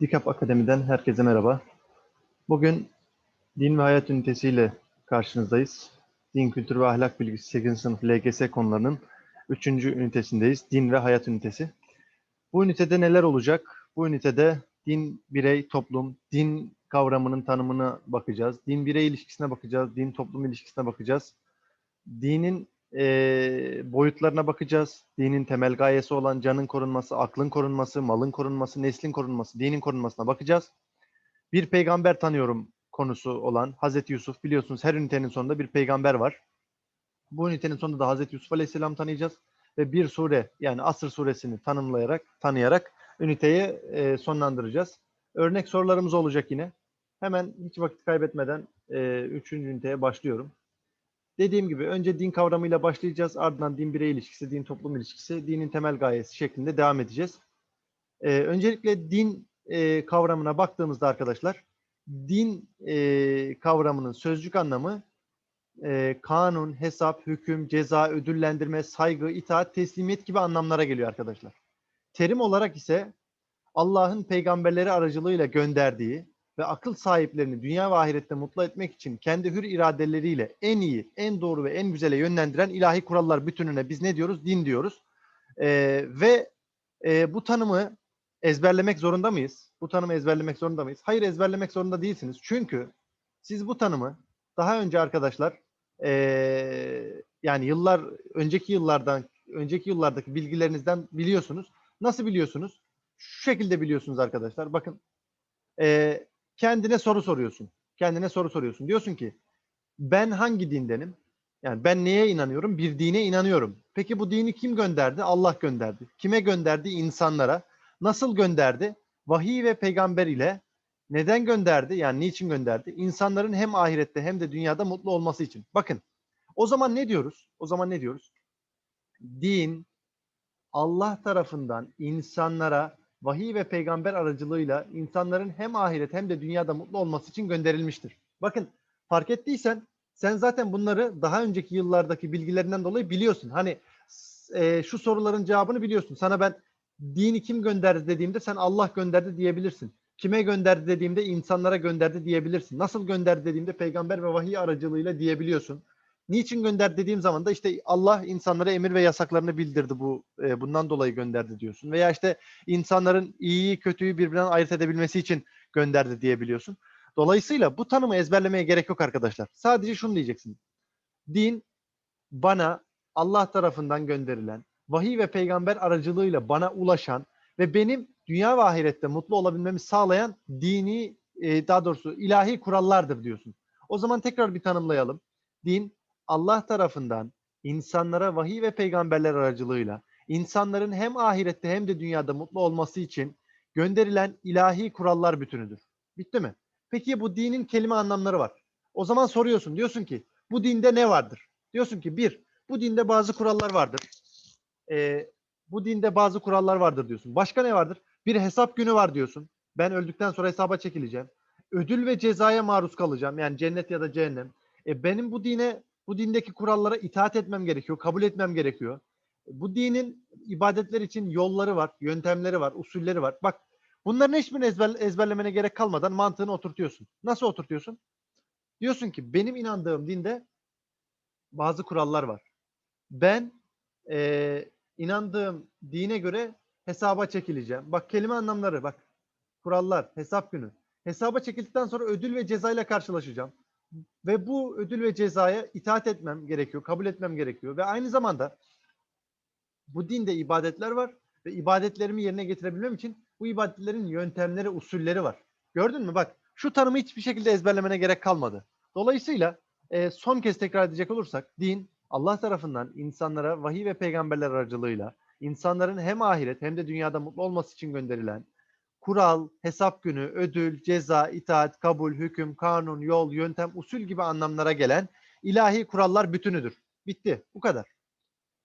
DİKAP Akademi'den herkese merhaba. Bugün din ve hayat ünitesiyle karşınızdayız. Din, kültür ve ahlak bilgisi 8. sınıf LGS konularının 3. ünitesindeyiz. Din ve hayat ünitesi. Bu ünitede neler olacak? Bu ünitede din, birey, toplum, din kavramının tanımına bakacağız. Din, birey ilişkisine bakacağız. Din, toplum ilişkisine bakacağız. Dinin eee, boyutlarına bakacağız. Dinin temel gayesi olan canın korunması, aklın korunması, malın korunması, neslin korunması, dinin korunmasına bakacağız. Bir peygamber tanıyorum konusu olan Hazreti Yusuf. Biliyorsunuz her ünitenin sonunda bir peygamber var. Bu ünitenin sonunda da Hazreti Yusuf Aleyhisselam tanıyacağız. Ve bir sure yani Asır suresini tanımlayarak, tanıyarak üniteyi e, sonlandıracağız. Örnek sorularımız olacak yine. Hemen hiç vakit kaybetmeden e, üçüncü üniteye başlıyorum. Dediğim gibi önce din kavramıyla başlayacağız. Ardından din birey ilişkisi, din toplum ilişkisi, dinin temel gayesi şeklinde devam edeceğiz. Ee, öncelikle din e, kavramına baktığımızda arkadaşlar, din e, kavramının sözcük anlamı e, kanun, hesap, hüküm, ceza, ödüllendirme, saygı, itaat, teslimiyet gibi anlamlara geliyor arkadaşlar. Terim olarak ise Allah'ın peygamberleri aracılığıyla gönderdiği ve akıl sahiplerini dünya ve ahirette mutlu etmek için kendi hür iradeleriyle en iyi, en doğru ve en güzele yönlendiren ilahi kurallar bütününe biz ne diyoruz? Din diyoruz. Ee, ve e, bu tanımı ezberlemek zorunda mıyız? Bu tanımı ezberlemek zorunda mıyız? Hayır ezberlemek zorunda değilsiniz. Çünkü siz bu tanımı daha önce arkadaşlar e, yani yıllar önceki yıllardan önceki yıllardaki bilgilerinizden biliyorsunuz. Nasıl biliyorsunuz? Şu şekilde biliyorsunuz arkadaşlar. Bakın e, kendine soru soruyorsun. Kendine soru soruyorsun. Diyorsun ki ben hangi dindenim? Yani ben neye inanıyorum? Bir dine inanıyorum. Peki bu dini kim gönderdi? Allah gönderdi. Kime gönderdi? İnsanlara. Nasıl gönderdi? Vahiy ve peygamber ile neden gönderdi? Yani niçin gönderdi? İnsanların hem ahirette hem de dünyada mutlu olması için. Bakın. O zaman ne diyoruz? O zaman ne diyoruz? Din Allah tarafından insanlara vahiy ve peygamber aracılığıyla insanların hem ahiret hem de dünyada mutlu olması için gönderilmiştir. Bakın fark ettiysen sen zaten bunları daha önceki yıllardaki bilgilerinden dolayı biliyorsun. Hani e, şu soruların cevabını biliyorsun. Sana ben dini kim gönderdi dediğimde sen Allah gönderdi diyebilirsin. Kime gönderdi dediğimde insanlara gönderdi diyebilirsin. Nasıl gönderdi dediğimde peygamber ve vahiy aracılığıyla diyebiliyorsun. Niçin gönderdi dediğim zaman da işte Allah insanlara emir ve yasaklarını bildirdi bu e, bundan dolayı gönderdi diyorsun. Veya işte insanların iyiyi kötüyü birbirinden ayırt edebilmesi için gönderdi diyebiliyorsun. Dolayısıyla bu tanımı ezberlemeye gerek yok arkadaşlar. Sadece şunu diyeceksin. Din bana Allah tarafından gönderilen, vahiy ve peygamber aracılığıyla bana ulaşan ve benim dünya ve ahirette mutlu olabilmemi sağlayan dini, e, daha doğrusu ilahi kurallardır diyorsun. O zaman tekrar bir tanımlayalım. Din Allah tarafından insanlara vahiy ve peygamberler aracılığıyla insanların hem ahirette hem de dünyada mutlu olması için gönderilen ilahi kurallar bütünüdür. Bitti mi? Peki bu dinin kelime anlamları var. O zaman soruyorsun. Diyorsun ki bu dinde ne vardır? Diyorsun ki bir, bu dinde bazı kurallar vardır. Ee, bu dinde bazı kurallar vardır diyorsun. Başka ne vardır? Bir hesap günü var diyorsun. Ben öldükten sonra hesaba çekileceğim. Ödül ve cezaya maruz kalacağım. Yani cennet ya da cehennem. E, benim bu dine, bu dindeki kurallara itaat etmem gerekiyor. Kabul etmem gerekiyor. Bu dinin ibadetler için yolları var, yöntemleri var, usulleri var. Bak bunların hiçbirini ezber, ezberlemene gerek kalmadan mantığını oturtuyorsun. Nasıl oturtuyorsun? Diyorsun ki benim inandığım dinde bazı kurallar var. Ben e, inandığım dine göre hesaba çekileceğim. Bak kelime anlamları bak. Kurallar, hesap günü. Hesaba çekildikten sonra ödül ve cezayla karşılaşacağım. Ve bu ödül ve cezaya itaat etmem gerekiyor, kabul etmem gerekiyor. Ve aynı zamanda bu dinde ibadetler var ve ibadetlerimi yerine getirebilmem için bu ibadetlerin yöntemleri, usulleri var. Gördün mü? Bak şu tanımı hiçbir şekilde ezberlemene gerek kalmadı. Dolayısıyla e, son kez tekrar edecek olursak din Allah tarafından insanlara vahiy ve peygamberler aracılığıyla insanların hem ahiret hem de dünyada mutlu olması için gönderilen kural, hesap günü, ödül, ceza, itaat, kabul, hüküm, kanun, yol, yöntem, usul gibi anlamlara gelen ilahi kurallar bütünüdür. Bitti. Bu kadar.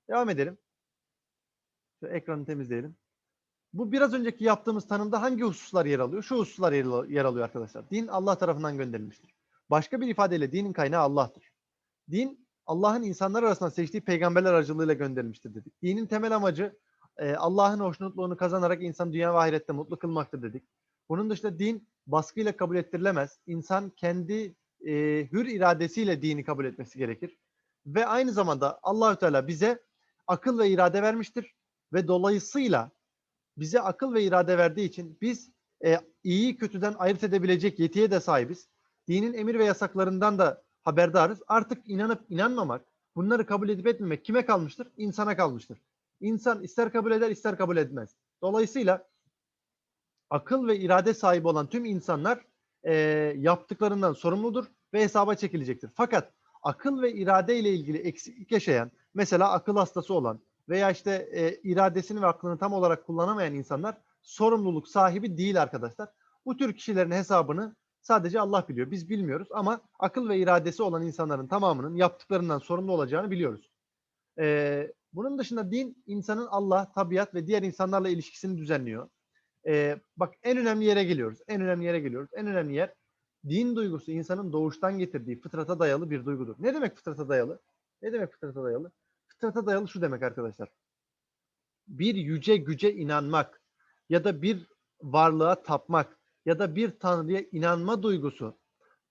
Devam edelim. Şu ekranı temizleyelim. Bu biraz önceki yaptığımız tanımda hangi hususlar yer alıyor? Şu hususlar yer, al- yer alıyor arkadaşlar. Din Allah tarafından gönderilmiştir. Başka bir ifadeyle dinin kaynağı Allah'tır. Din Allah'ın insanlar arasında seçtiği peygamberler aracılığıyla gönderilmiştir dedik. Dinin temel amacı e, Allah'ın hoşnutluğunu kazanarak insan dünya ve ahirette mutlu kılmaktır dedik. Bunun dışında din baskıyla kabul ettirilemez. İnsan kendi e, hür iradesiyle dini kabul etmesi gerekir. Ve aynı zamanda Allahü Teala bize akıl ve irade vermiştir ve dolayısıyla bize akıl ve irade verdiği için biz e, iyiyi kötüden ayırt edebilecek yetiye de sahibiz. Dinin emir ve yasaklarından da haberdarız. Artık inanıp inanmamak, bunları kabul edip etmemek kime kalmıştır? İnsana kalmıştır. İnsan ister kabul eder ister kabul etmez. Dolayısıyla akıl ve irade sahibi olan tüm insanlar e, yaptıklarından sorumludur ve hesaba çekilecektir. Fakat akıl ve irade ile ilgili eksiklik yaşayan, mesela akıl hastası olan veya işte e, iradesini ve aklını tam olarak kullanamayan insanlar sorumluluk sahibi değil arkadaşlar. Bu tür kişilerin hesabını sadece Allah biliyor. Biz bilmiyoruz ama akıl ve iradesi olan insanların tamamının yaptıklarından sorumlu olacağını biliyoruz. Ee, bunun dışında din insanın Allah, tabiat ve diğer insanlarla ilişkisini düzenliyor. Ee, bak en önemli yere geliyoruz. En önemli yere geliyoruz. En önemli yer din duygusu insanın doğuştan getirdiği fıtrata dayalı bir duygudur. Ne demek fıtrata dayalı? Ne demek fıtrata dayalı? Fıtrata dayalı şu demek arkadaşlar. Bir yüce güce inanmak ya da bir varlığa tapmak ya da bir tanrıya inanma duygusu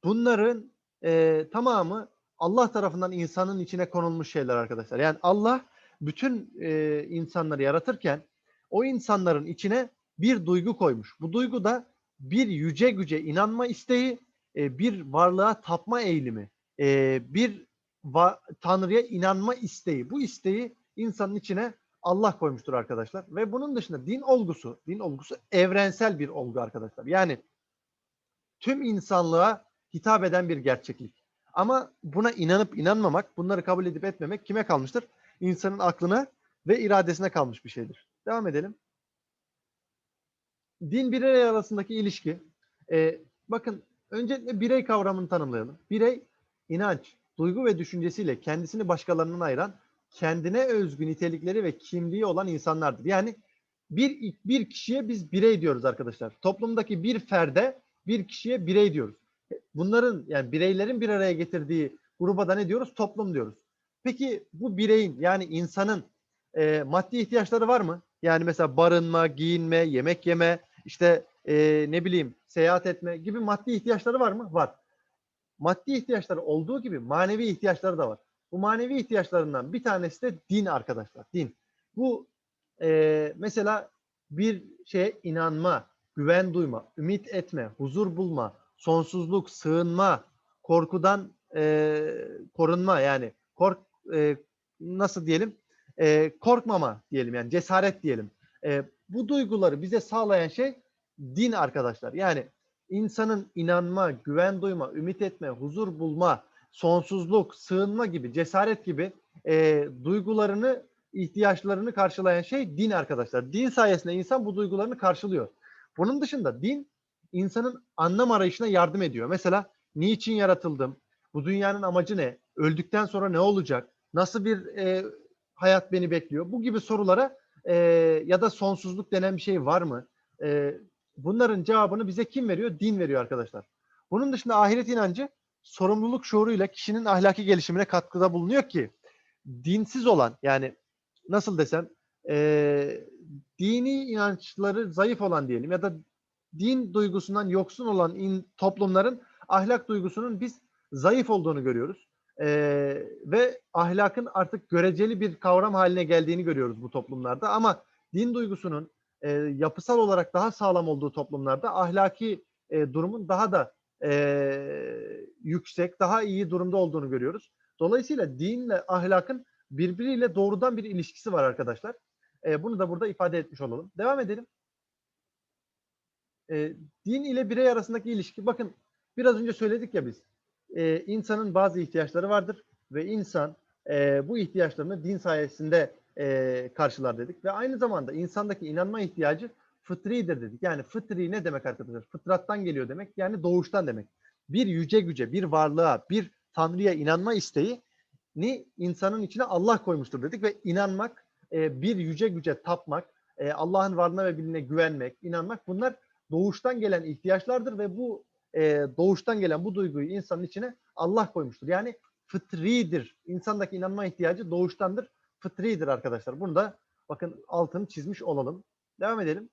bunların e, tamamı Allah tarafından insanın içine konulmuş şeyler arkadaşlar. Yani Allah bütün e, insanları yaratırken o insanların içine bir duygu koymuş. Bu duygu da bir yüce güce inanma isteği, e, bir varlığa tapma eğilimi, e, bir va- Tanrı'ya inanma isteği. Bu isteği insanın içine Allah koymuştur arkadaşlar. Ve bunun dışında din olgusu, din olgusu evrensel bir olgu arkadaşlar. Yani tüm insanlığa hitap eden bir gerçeklik. Ama buna inanıp inanmamak, bunları kabul edip etmemek kime kalmıştır? İnsanın aklına ve iradesine kalmış bir şeydir. Devam edelim. Din birey arasındaki ilişki. Ee, bakın öncelikle birey kavramını tanımlayalım. Birey inanç, duygu ve düşüncesiyle kendisini başkalarından ayıran kendine özgü nitelikleri ve kimliği olan insanlardır. Yani bir bir kişiye biz birey diyoruz arkadaşlar. Toplumdaki bir ferde bir kişiye birey diyoruz. Bunların yani bireylerin bir araya getirdiği gruba da ne diyoruz? Toplum diyoruz. Peki bu bireyin yani insanın e, maddi ihtiyaçları var mı? Yani mesela barınma, giyinme, yemek yeme, işte e, ne bileyim seyahat etme gibi maddi ihtiyaçları var mı? Var. Maddi ihtiyaçları olduğu gibi manevi ihtiyaçları da var. Bu manevi ihtiyaçlarından bir tanesi de din arkadaşlar. Din. Bu e, mesela bir şeye inanma, güven duyma, ümit etme, huzur bulma, sonsuzluk, sığınma, korkudan e, korunma yani kork e, nasıl diyelim e, korkmama diyelim yani cesaret diyelim. E, bu duyguları bize sağlayan şey din arkadaşlar. Yani insanın inanma, güven duyma, ümit etme, huzur bulma, sonsuzluk, sığınma gibi, cesaret gibi e, duygularını, ihtiyaçlarını karşılayan şey din arkadaşlar. Din sayesinde insan bu duygularını karşılıyor. Bunun dışında din insanın anlam arayışına yardım ediyor. Mesela niçin yaratıldım? Bu dünyanın amacı ne? Öldükten sonra ne olacak? Nasıl bir e, hayat beni bekliyor? Bu gibi sorulara e, ya da sonsuzluk denen bir şey var mı? E, bunların cevabını bize kim veriyor? Din veriyor arkadaşlar. Bunun dışında ahiret inancı sorumluluk şuuruyla kişinin ahlaki gelişimine katkıda bulunuyor ki dinsiz olan yani nasıl desem e, dini inançları zayıf olan diyelim ya da din duygusundan yoksun olan in, toplumların ahlak duygusunun biz zayıf olduğunu görüyoruz. Ee, ve ahlakın artık göreceli bir kavram haline geldiğini görüyoruz bu toplumlarda. Ama din duygusunun e, yapısal olarak daha sağlam olduğu toplumlarda ahlaki e, durumun daha da e, yüksek, daha iyi durumda olduğunu görüyoruz. Dolayısıyla dinle ahlakın birbiriyle doğrudan bir ilişkisi var arkadaşlar. E, bunu da burada ifade etmiş olalım. Devam edelim. E, din ile birey arasındaki ilişki, bakın biraz önce söyledik ya biz, e, insanın bazı ihtiyaçları vardır ve insan e, bu ihtiyaçlarını din sayesinde e, karşılar dedik. Ve aynı zamanda insandaki inanma ihtiyacı fıtridir dedik. Yani fıtri ne demek arkadaşlar? Fıtrattan geliyor demek. Yani doğuştan demek. Bir yüce güce, bir varlığa, bir tanrıya inanma isteği ni insanın içine Allah koymuştur dedik ve inanmak, e, bir yüce güce tapmak, e, Allah'ın varlığına ve birliğine güvenmek, inanmak bunlar doğuştan gelen ihtiyaçlardır ve bu e, doğuştan gelen bu duyguyu insanın içine Allah koymuştur. Yani fıtridir. İnsandaki inanma ihtiyacı doğuştandır, fıtridir arkadaşlar. Bunu da bakın altını çizmiş olalım. Devam edelim.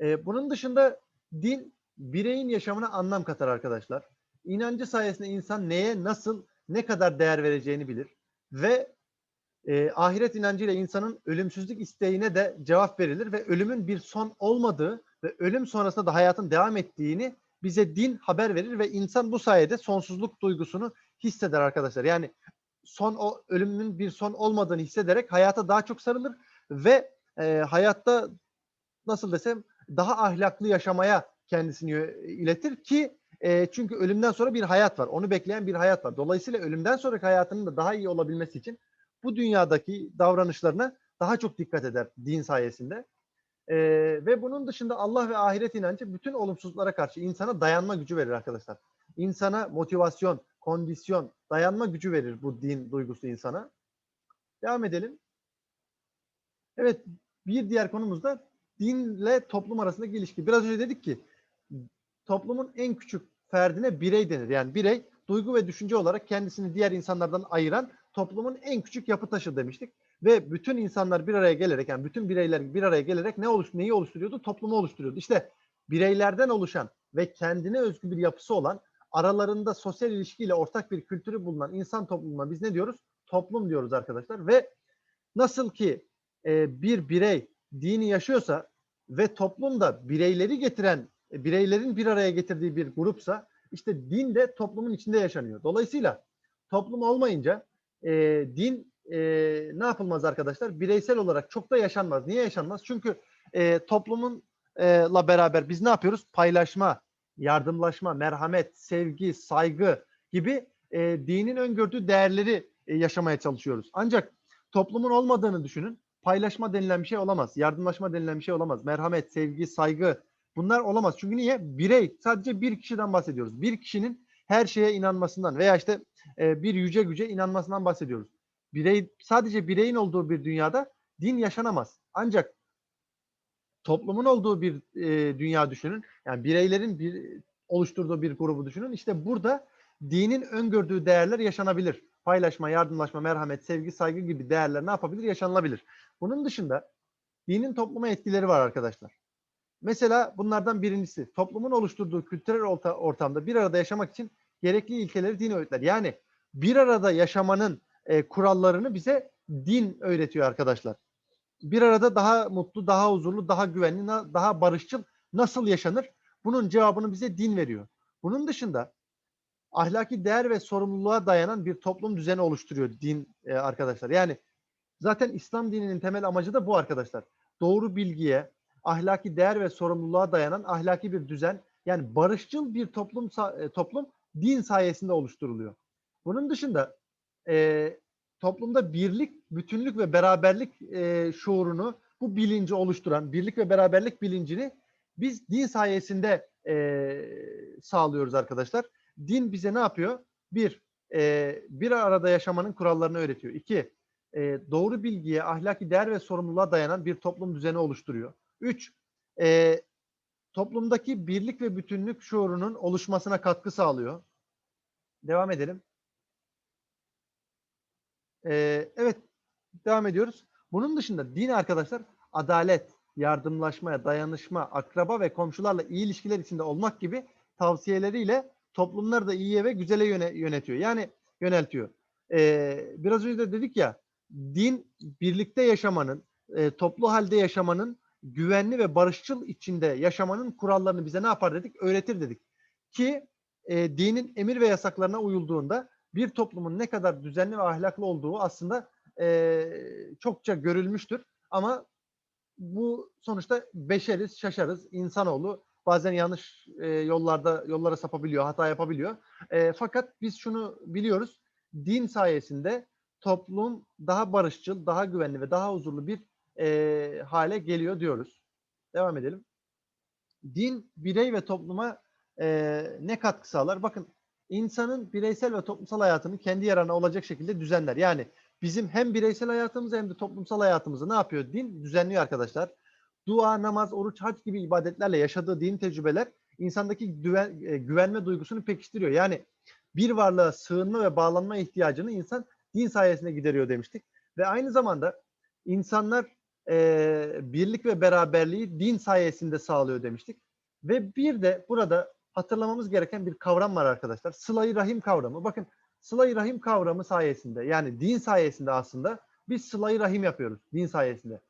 E, bunun dışında din bireyin yaşamına anlam katar arkadaşlar. İnancı sayesinde insan neye, nasıl, ne kadar değer vereceğini bilir. Ve e, ahiret inancıyla insanın ölümsüzlük isteğine de cevap verilir ve ölümün bir son olmadığı ve ölüm sonrasında da hayatın devam ettiğini bize din haber verir ve insan bu sayede sonsuzluk duygusunu hisseder arkadaşlar. Yani son o ölümün bir son olmadığını hissederek hayata daha çok sarılır ve e, hayatta nasıl desem daha ahlaklı yaşamaya kendisini iletir ki e, çünkü ölümden sonra bir hayat var. Onu bekleyen bir hayat var. Dolayısıyla ölümden sonraki hayatının da daha iyi olabilmesi için bu dünyadaki davranışlarına daha çok dikkat eder din sayesinde. Ee, ve bunun dışında Allah ve ahiret inancı bütün olumsuzluklara karşı insana dayanma gücü verir arkadaşlar. İnsana motivasyon, kondisyon, dayanma gücü verir bu din duygusu insana. Devam edelim. Evet, bir diğer konumuz da dinle toplum arasındaki ilişki. Biraz önce dedik ki toplumun en küçük ferdine birey denir. Yani birey duygu ve düşünce olarak kendisini diğer insanlardan ayıran toplumun en küçük yapı taşı demiştik. Ve bütün insanlar bir araya gelerek yani bütün bireyler bir araya gelerek ne oluş neyi oluşturuyordu? Toplumu oluşturuyordu. İşte bireylerden oluşan ve kendine özgü bir yapısı olan aralarında sosyal ilişkiyle ortak bir kültürü bulunan insan toplumuna biz ne diyoruz? Toplum diyoruz arkadaşlar. Ve nasıl ki e, bir birey dini yaşıyorsa ve toplumda bireyleri getiren, e, bireylerin bir araya getirdiği bir grupsa işte din de toplumun içinde yaşanıyor. Dolayısıyla toplum olmayınca e, din e, ne yapılmaz arkadaşlar? Bireysel olarak çok da yaşanmaz. Niye yaşanmaz? Çünkü e, toplumunla beraber biz ne yapıyoruz? Paylaşma, yardımlaşma, merhamet, sevgi, saygı gibi e, dinin öngördüğü değerleri e, yaşamaya çalışıyoruz. Ancak toplumun olmadığını düşünün. Paylaşma denilen bir şey olamaz. Yardımlaşma denilen bir şey olamaz. Merhamet, sevgi, saygı bunlar olamaz. Çünkü niye? Birey, sadece bir kişiden bahsediyoruz. Bir kişinin her şeye inanmasından veya işte e, bir yüce güce inanmasından bahsediyoruz. Birey sadece bireyin olduğu bir dünyada din yaşanamaz. Ancak toplumun olduğu bir e, dünya düşünün. Yani bireylerin bir oluşturduğu bir grubu düşünün. İşte burada dinin öngördüğü değerler yaşanabilir. Paylaşma, yardımlaşma, merhamet, sevgi, saygı gibi değerler ne yapabilir? Yaşanılabilir. Bunun dışında dinin topluma etkileri var arkadaşlar. Mesela bunlardan birincisi toplumun oluşturduğu kültürel ortamda bir arada yaşamak için gerekli ilkeleri din öğütler. Yani bir arada yaşamanın e, kurallarını bize din öğretiyor arkadaşlar. Bir arada daha mutlu, daha huzurlu, daha güvenli, daha barışçıl nasıl yaşanır? Bunun cevabını bize din veriyor. Bunun dışında ahlaki değer ve sorumluluğa dayanan bir toplum düzeni oluşturuyor din e, arkadaşlar. Yani zaten İslam dininin temel amacı da bu arkadaşlar. Doğru bilgiye, ahlaki değer ve sorumluluğa dayanan ahlaki bir düzen, yani barışçıl bir toplum e, toplum din sayesinde oluşturuluyor. Bunun dışında e, toplumda birlik, bütünlük ve beraberlik e, şuurunu, bu bilinci oluşturan, birlik ve beraberlik bilincini biz din sayesinde e, sağlıyoruz arkadaşlar. Din bize ne yapıyor? Bir, e, bir arada yaşamanın kurallarını öğretiyor. İki, e, doğru bilgiye, ahlaki değer ve sorumluluğa dayanan bir toplum düzeni oluşturuyor. Üç, e, toplumdaki birlik ve bütünlük şuurunun oluşmasına katkı sağlıyor. Devam edelim. Ee, evet, devam ediyoruz. Bunun dışında din arkadaşlar adalet, yardımlaşmaya, dayanışma, akraba ve komşularla iyi ilişkiler içinde olmak gibi tavsiyeleriyle toplumları da iyiye ve güzele yöne, yönetiyor. Yani yöneltiyor. Ee, biraz önce de dedik ya, din birlikte yaşamanın, e, toplu halde yaşamanın, güvenli ve barışçıl içinde yaşamanın kurallarını bize ne yapar dedik? Öğretir dedik. Ki e, dinin emir ve yasaklarına uyulduğunda bir toplumun ne kadar düzenli ve ahlaklı olduğu aslında e, çokça görülmüştür. Ama bu sonuçta beşeriz, şaşarız. İnsanoğlu bazen yanlış e, yollarda yollara sapabiliyor, hata yapabiliyor. E, fakat biz şunu biliyoruz. Din sayesinde toplum daha barışçıl, daha güvenli ve daha huzurlu bir e, hale geliyor diyoruz. Devam edelim. Din birey ve topluma e, ne katkı sağlar? Bakın insanın bireysel ve toplumsal hayatını kendi yararına olacak şekilde düzenler. Yani bizim hem bireysel hayatımızı hem de toplumsal hayatımızı ne yapıyor? Din düzenliyor arkadaşlar. Dua, namaz, oruç, hac gibi ibadetlerle yaşadığı din tecrübeler insandaki güven, e, güvenme duygusunu pekiştiriyor. Yani bir varlığa sığınma ve bağlanma ihtiyacını insan din sayesinde gideriyor demiştik. Ve aynı zamanda insanlar e, birlik ve beraberliği din sayesinde sağlıyor demiştik. Ve bir de burada hatırlamamız gereken bir kavram var arkadaşlar. Sıla-i Rahim kavramı. Bakın Sıla-i Rahim kavramı sayesinde yani din sayesinde aslında biz Sıla-i Rahim yapıyoruz din sayesinde.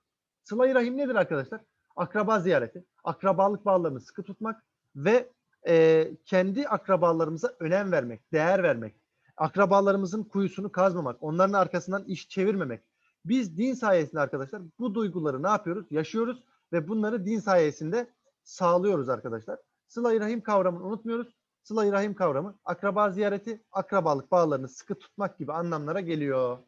Sıla-i Rahim nedir arkadaşlar? Akraba ziyareti, akrabalık bağlarını sıkı tutmak ve e, kendi akrabalarımıza önem vermek, değer vermek, akrabalarımızın kuyusunu kazmamak, onların arkasından iş çevirmemek. Biz din sayesinde arkadaşlar bu duyguları ne yapıyoruz? Yaşıyoruz ve bunları din sayesinde sağlıyoruz arkadaşlar. Sıla-i Rahim kavramını unutmuyoruz. Sıla-i Rahim kavramı akraba ziyareti, akrabalık bağlarını sıkı tutmak gibi anlamlara geliyor.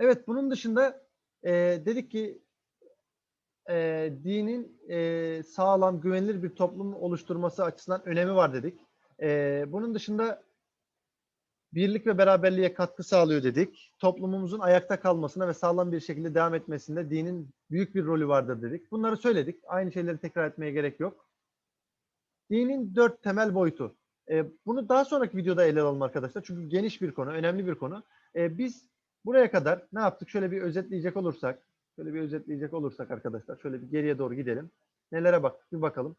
Evet bunun dışında e, dedik ki e, dinin e, sağlam, güvenilir bir toplum oluşturması açısından önemi var dedik. E, bunun dışında birlik ve beraberliğe katkı sağlıyor dedik. Toplumumuzun ayakta kalmasına ve sağlam bir şekilde devam etmesinde dinin büyük bir rolü vardır dedik. Bunları söyledik. Aynı şeyleri tekrar etmeye gerek yok. Dinin dört temel boyutu. E, bunu daha sonraki videoda ele alalım arkadaşlar. Çünkü geniş bir konu, önemli bir konu. E, biz buraya kadar ne yaptık? Şöyle bir özetleyecek olursak, şöyle bir özetleyecek olursak arkadaşlar, şöyle bir geriye doğru gidelim. Nelere bak, bir bakalım.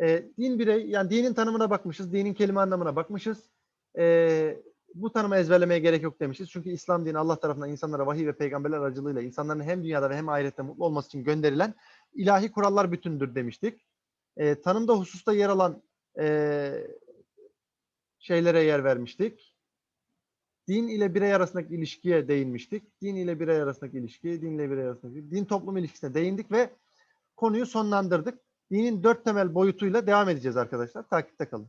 E, din birey, yani dinin tanımına bakmışız, dinin kelime anlamına bakmışız. E, bu tanımı ezberlemeye gerek yok demişiz. Çünkü İslam dini Allah tarafından insanlara vahiy ve peygamberler aracılığıyla insanların hem dünyada ve hem ahirette mutlu olması için gönderilen ilahi kurallar bütündür demiştik. E, tanımda hususta yer alan e, şeylere yer vermiştik. Din ile birey arasındaki ilişkiye değinmiştik. Din ile birey arasındaki ilişki, din ile birey arasındaki din toplum ilişkisine değindik ve konuyu sonlandırdık. Dinin dört temel boyutuyla devam edeceğiz arkadaşlar. Takipte kalın.